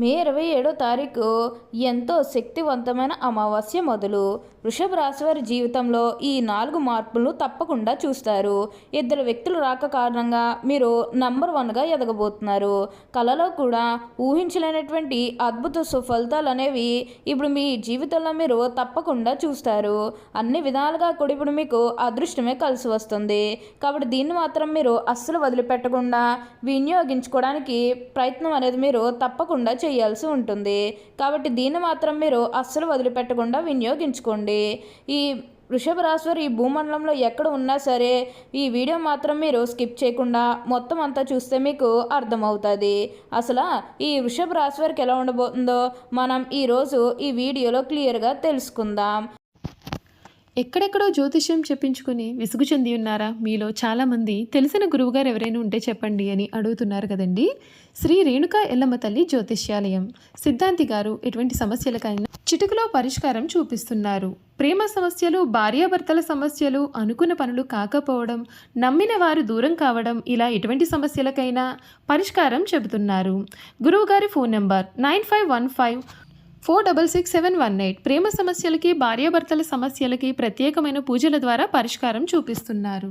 మే ఇరవై ఏడో తారీఖు ఎంతో శక్తివంతమైన అమావాస్య మొదలు. వృషభ రాశివారి జీవితంలో ఈ నాలుగు మార్పులు తప్పకుండా చూస్తారు. ఇద్దరు వ్యక్తులు రాక కారణంగా మీరు నంబర్ వన్గా ఎదగబోతున్నారు. కళలో కూడా ఊహించలేనటువంటి అద్భుత సుఫలితాలు అనేవి ఇప్పుడు మీ జీవితంలో మీరు తప్పకుండా చూస్తారు. అన్ని విధాలుగా కూడా ఇప్పుడు మీకు అదృష్టమే కలిసి వస్తుంది. కాబట్టి దీన్ని మాత్రం మీరు అస్సలు వదిలిపెట్టకుండా వినియోగించుకోవడానికి ప్రయత్నం అనేది మీరు తప్పకుండా చేయాల్సి ఉంటుంది. కాబట్టి దీన్ని మాత్రం మీరు అస్సలు వదిలిపెట్టకుండా వినియోగించుకోండి. ఈ వృషభ రాశివారు ఈ భూమండలంలో ఎక్కడ ఉన్నా సరే ఈ వీడియో మాత్రం మీరు స్కిప్ చేయకుండా మొత్తం అంతా చూస్తే మీకు అర్థమవుతుంది. అసలు ఈ వృషభ రాశివారికి ఎలా ఉండబోతుందో మనం ఈరోజు ఈ వీడియోలో క్లియర్గా తెలుసుకుందాం. ఎక్కడెక్కడో జ్యోతిష్యం చెప్పించుకుని విసుగు చెంది ఉన్నారా? మీలో చాలామంది తెలిసిన గురువుగారు ఎవరైనా ఉంటే చెప్పండి అని అడుగుతున్నారు కదండి. శ్రీ రేణుకా ఎల్లమ్మ తల్లి జ్యోతిష్యాలయం. సిద్ధాంతి గారు ఎటువంటి సమస్యలకైనా చిటుకులో పరిష్కారం చూపిస్తున్నారు. ప్రేమ సమస్యలు భార్యాభర్తల సమస్యలు అనుకున్న పనులు కాకపోవడం నమ్మిన వారు దూరం కావడం ఇలా ఎటువంటి సమస్యలకైనా పరిష్కారం చెబుతున్నారు. గురువుగారి phone number nine five one five four double six seven one eight. ప్రేమ సమస్యలకి భార్యాభర్తల సమస్యలకి ప్రత్యేకమైన పూజల ద్వారా పరిష్కారం చూపిస్తున్నారు.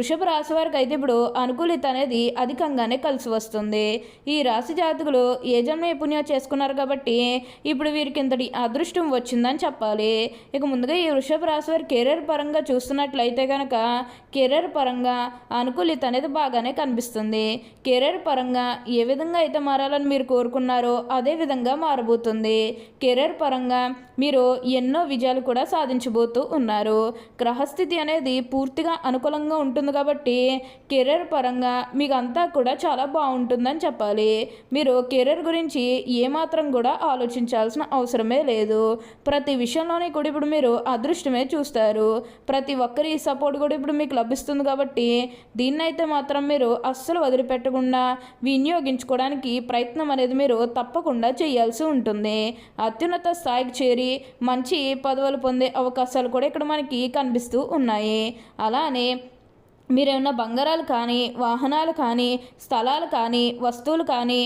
వృషభ రాశి వారికి అయితే ఇప్పుడు అనుకూలిత అనేది అధికంగానే కలిసి వస్తుంది. ఈ రాశి జాతకులు ఏ జన్మ పుణ్యం చేసుకున్నారు కాబట్టి ఇప్పుడు వీరికి ఇంతటి అదృష్టం వచ్చిందని చెప్పాలి. ఇక ముందుగా ఈ వృషభ రాశి వారి కెరీర్ పరంగా చూస్తున్నట్లయితే కనుక కెరీర్ పరంగా అనుకూలిత అనేది బాగానే కనిపిస్తుంది. కెరీర్ పరంగా ఏ విధంగా అయితే మారాలని మీరు కోరుకున్నారో అదే విధంగా మారబోతుంది. కెరీర్ పరంగా మీరు ఎన్నో విజయాలు కూడా సాధించబోతూ ఉన్నారు. గ్రహస్థితి అనేది పూర్తిగా అనుకూలంగా ఉంటుంది కాబట్టి కెరీర్ పరంగా మీకు అంతా కూడా చాలా బాగుంటుందని చెప్పాలి. మీరు కెరీర్ గురించి ఏమాత్రం కూడా ఆలోచించాల్సిన అవసరమే లేదు. ప్రతి విషయంలోనే కూడా ఇప్పుడు మీరు అదృష్టమే చూస్తారు. ప్రతి ఒక్కరి సపోర్ట్ కూడా ఇప్పుడు మీకు లభిస్తుంది కాబట్టి దీన్నైతే మాత్రం మీరు అస్సలు వదిలిపెట్టకుండా వినియోగించుకోవడానికి ప్రయత్నం అనేది మీరు తప్పకుండా చేయాల్సి ఉంటుంది. అత్యున్నత స్థాయికి చేరి మంచి పదవులు పొందే అవకాశాలు కూడా ఇక్కడ మనకి కనిపిస్తూ ఉన్నాయి. అలానే మీరేమన్నా బంగారాలు కానీ వాహనాలు కానీ స్థలాలు కానీ వస్తువులు కానీ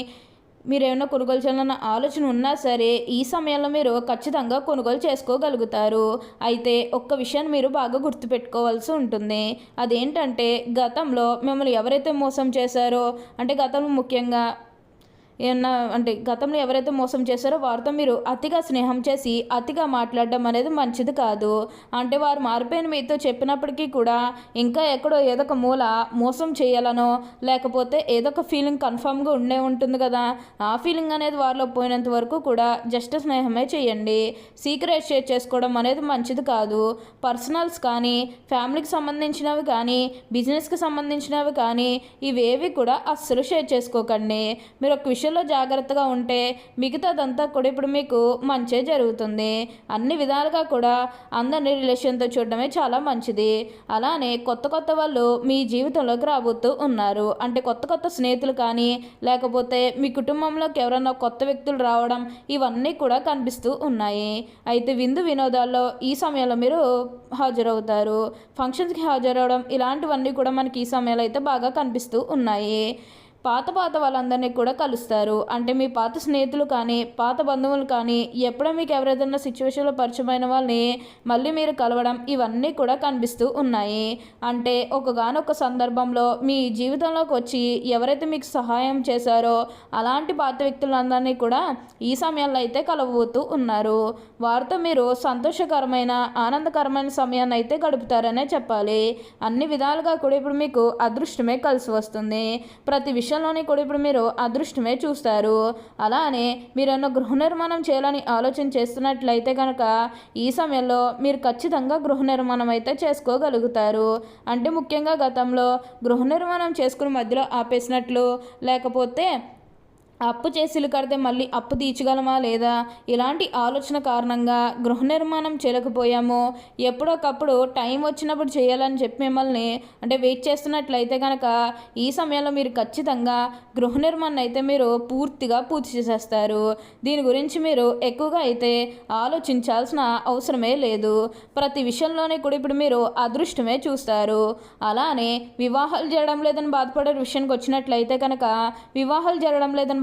మీరేమన్నా కొనుగోలు చేయాలన్న ఆలోచన ఉన్నా సరే ఈ సమయంలో మీరు ఖచ్చితంగా కొనుగోలు చేసుకోగలుగుతారు. అయితే ఒక్క విషయాన్ని మీరు బాగా గుర్తుపెట్టుకోవాల్సి ఉంటుంది. అదేంటంటే గతంలో మిమ్మల్ని ఎవరైతే మోసం చేశారో అంటే గతంలో ముఖ్యంగా ఏమన్నా అంటే గతంలో ఎవరైతే మోసం చేశారో వారితో మీరు అతిగా స్నేహం చేసి అతిగా మాట్లాడడం అనేది మంచిది కాదు. అంటే వారు మారిపోయిన మీతో చెప్పినప్పటికీ కూడా ఇంకా ఎక్కడో ఏదో ఒక మూల మోసం చేయాలనో లేకపోతే ఏదో ఒక ఫీలింగ్ కన్ఫామ్గా ఉండే ఉంటుంది కదా. ఆ ఫీలింగ్ అనేది వారిలో పోయినంత వరకు కూడా జస్ట్ స్నేహమే చేయండి. సీక్రెట్ షేర్ చేసుకోవడం అనేది మంచిది కాదు. పర్సనల్స్ కానీ ఫ్యామిలీకి సంబంధించినవి కానీ బిజినెస్కి సంబంధించినవి కానీ ఇవేవి కూడా అస్సలు షేర్ చేసుకోకండి. మీరు ఒక విషయం విషయంలో జాగ్రత్తగా ఉంటే మిగతాదంతా కూడా ఇప్పుడు మీకు మంచే జరుగుతుంది. అన్ని విధాలుగా కూడా అందరినీ రిలేషన్తో చూడడమే చాలా మంచిది. అలానే కొత్త కొత్త వాళ్ళు మీ జీవితంలోకి రాబోతూ ఉన్నారు. అంటే కొత్త కొత్త స్నేహితులు కానీ లేకపోతే మీ కుటుంబంలోకి ఎవరైనా కొత్త వ్యక్తులు రావడం ఇవన్నీ కూడా కనిపిస్తూ ఉన్నాయి. అయితే విందు వినోదాల్లో ఈ సమయంలో మీరు హాజరవుతారు. ఫంక్షన్స్కి హాజరవడం ఇలాంటివన్నీ కూడా మనకి ఈ సమయంలో అయితే బాగా కనిపిస్తూ ఉన్నాయి. పాత పాత వాళ్ళందరినీ కూడా కలుస్తారు. అంటే మీ పాత స్నేహితులు కానీ పాత బంధువులు కానీ ఎప్పుడో మీకు ఎవరైనా సిచ్యువేషన్లో పరిచయమైన వాళ్ళని మళ్ళీ మీరు కలవడం ఇవన్నీ కూడా కనిపిస్తూ ఉన్నాయి. అంటే ఒకగానొక సందర్భంలో మీ జీవితంలోకి వచ్చి ఎవరైతే మీకు సహాయం చేశారో అలాంటి పాత వ్యక్తులందరినీ కూడా ఈ సమయంలో అయితే కలవబోతూ ఉన్నారు. వారితో మీరు సంతోషకరమైన ఆనందకరమైన సమయాన్ని అయితే గడుపుతారనే చెప్పాలి. అన్ని విధాలుగా కూడా ఇప్పుడు మీకు అదృష్టమే కలిసి వస్తుంది. ప్రతి విషయం విషయంలోనే కూడా ఇప్పుడు మీరు అదృష్టమే చూస్తారు. అలానే మీరు గృహ నిర్మాణం చేయాలని ఆలోచన చేస్తున్నట్లయితే కనుక ఈ సమయంలో మీరు ఖచ్చితంగా గృహ నిర్మాణం అయితే చేసుకోగలుగుతారు. అంటే ముఖ్యంగా గతంలో గృహ నిర్మాణం చేసుకుని మధ్యలో ఆపేసినట్లు లేకపోతే అప్పు చేసిలు కడితే మళ్ళీ అప్పు తీర్చగలమా లేదా? ఇలాంటి ఆలోచన కారణంగా గృహ నిర్మాణం చేయలేకపోయాము. ఎప్పుడోకప్పుడు టైం వచ్చినప్పుడు చేయాలని చెప్పి మిమ్మల్ని అంటే వెయిట్ చేస్తున్నట్లయితే కనుక ఈ సమయంలో మీరు ఖచ్చితంగా గృహ నిర్మాణం అయితే మీరు పూర్తిగా పూర్తి చేసేస్తారు. దీని గురించి మీరు ఎక్కువగా అయితే ఆలోచించాల్సిన అవసరమే లేదు. ప్రతి విషయంలోనే కూడా ఇప్పుడు మీరు అదృష్టమే చూస్తారు. అలానే వివాహాలు జరగడం లేదని బాధపడే విషయానికి వచ్చినట్లయితే కనుక వివాహాలు జరగడం లేదని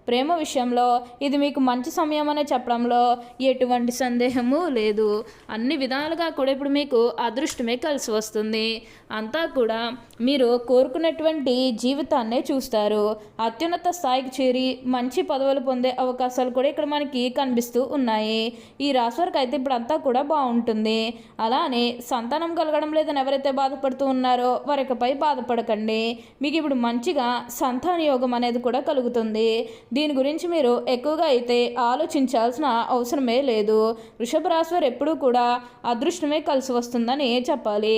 ప్రేమ విషయంలో ఇది మీకు మంచి సమయం అనే చెప్పడంలో ఎటువంటి సందేహము లేదు. అన్ని విధాలుగా కూడా ఇప్పుడు మీకు అదృష్టమే కలిసి వస్తుంది. అంతా కూడా మీరు కోరుకున్నటువంటి జీవితాన్నే చూస్తారు. అత్యున్నత స్థాయికి చేరి మంచి పదవులు పొందే అవకాశాలు కూడా ఇక్కడ మనకి కనిపిస్తూ ఉన్నాయి. ఈ రాశి వారికి అయితే ఇప్పుడు అంతా కూడా బాగుంటుంది. అలానే సంతానం కలగడం లేదని ఎవరైతే బాధపడుతూ ఉన్నారో వారికపై బాధపడకండి. మీకు ఇప్పుడు మంచిగా సంతాన యోగం అనేది కూడా కలుగుతుంది. దీని గురించి మీరు ఎక్కువగా అయితే ఆలోచించాల్సిన అవసరమే లేదు. వృషభ రాశి వారు ఎప్పుడూ కూడా అదృష్టమే కలిసి వస్తుందని చెప్పాలి.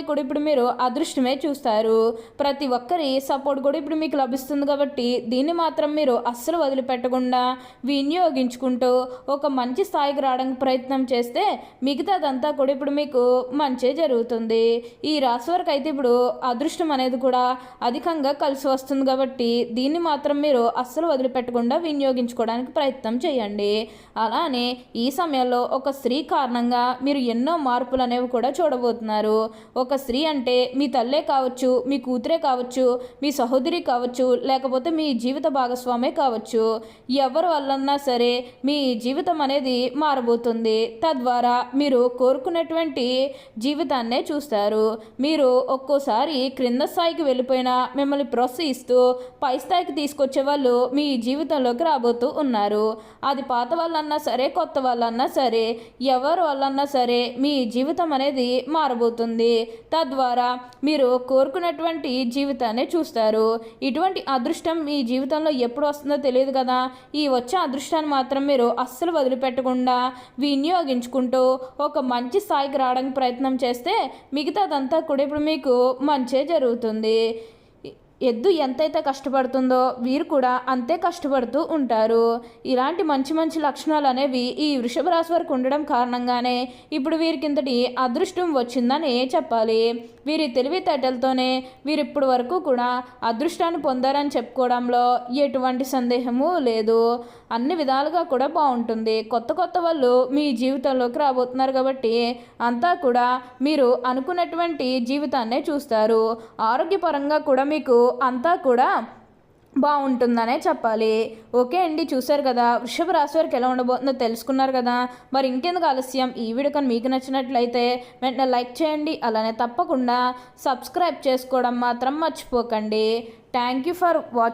కూడా ఇప్పుడు మీరు అదృష్టమే చూస్తారు. ప్రతి ఒక్కరి సపోర్ట్ కూడా ఇప్పుడు మీకు లభిస్తుంది కాబట్టి దీన్ని మాత్రం మీరు అస్సలు వదిలిపెట్టకుండా వినియోగించుకుంటూ ఒక మంచి స్థాయికి రావడానికి ప్రయత్నం చేస్తే మిగతాదంతా కూడా ఇప్పుడు మీకు మంచే జరుగుతుంది. ఈ రాశి వరకు అయితే ఇప్పుడు అదృష్టం అనేది కూడా అధికంగా కలిసి వస్తుంది కాబట్టి దీన్ని మాత్రం మీరు అస్సలు వదిలిపెట్టకుండా వినియోగించుకోవడానికి ప్రయత్నం చేయండి. అలానే ఈ సమయంలో ఒక స్త్రీ కారణంగా మీరు ఎన్నో మార్పులు అనేవి కూడా చూడబోతున్నారు. ఒక ఒక స్త్రీ అంటే మీ తల్లే కావచ్చు మీ కూతురే కావచ్చు మీ సహోదరి కావచ్చు లేకపోతే మీ జీవిత భాగస్వామే కావచ్చు. ఎవరి వల్లన్నా సరే మీ జీవితం అనేది మారబోతుంది. తద్వారా మీరు కోరుకున్నటువంటి జీవితాన్నే చూస్తారు. మీరు ఒక్కోసారి క్రింద స్థాయికి వెళ్ళిపోయినా మిమ్మల్ని ప్రోత్సహిస్తూ పై స్థాయికి తీసుకొచ్చే వాళ్ళు మీ జీవితంలోకి రాబోతూ ఉన్నారు. అది పాత వాళ్ళన్నా సరే కొత్త వాళ్ళన్నా సరే ఎవరు వాళ్ళన్నా సరే మీ జీవితం అనేది మారబోతుంది. తద్వారా మీరు కోరుకున్నటువంటి జీవితాన్ని చూస్తారు. ఇటువంటి అదృష్టం మీ జీవితంలో ఎప్పుడు వస్తుందో తెలియదు కదా. ఈ వచ్చే అదృష్టాన్ని మాత్రం మీరు అస్సలు వదిలిపెట్టకుండా వినియోగించుకుంటూ ఒక మంచి స్థాయికి రావడానికి ప్రయత్నం చేస్తే మిగతాదంతా కూడా ఇప్పుడు మీకు మంచే జరుగుతుంది. ఎద్దు ఎంతైతే కష్టపడుతుందో వీరు కూడా అంతే కష్టపడుతూ ఉంటారు. ఇలాంటి మంచి మంచి లక్షణాలు అనేవి ఈ వృషభ రాశి వరకు ఉండడం కారణంగానే ఇప్పుడు వీరికింతటి అదృష్టం వచ్చిందని చెప్పాలి. వీరి తెలివితేటలతోనే వీరు ఇప్పటి వరకు కూడా అదృష్టాన్ని పొందారని చెప్పుకోవడంలో ఎటువంటి సందేహము లేదు. అన్ని విధాలుగా కూడా బాగుంటుంది. కొత్త కొత్త వాళ్ళు మీ జీవితంలోకి రాబోతున్నారు కాబట్టి అంతా కూడా మీరు అనుకున్నటువంటి జీవితాన్నే చూస్తారు. ఆరోగ్యపరంగా కూడా మీకు అంతా కూడా బాగుంటుందనే చెప్పాలి. ఓకే అండి చూశారు కదా. వృషభ రాశి వారికి ఎలా ఉండబోతుందో తెలుసుకున్నారు కదా. మరి ఇంకెందుకు ఆలస్యం? ఈ వీడియో కానీ మీకు నచ్చినట్లయితే వెంటనే లైక్ చేయండి. అలానే తప్పకుండా సబ్స్క్రైబ్ చేసుకోవడం మాత్రం మర్చిపోకండి. Thank you for watching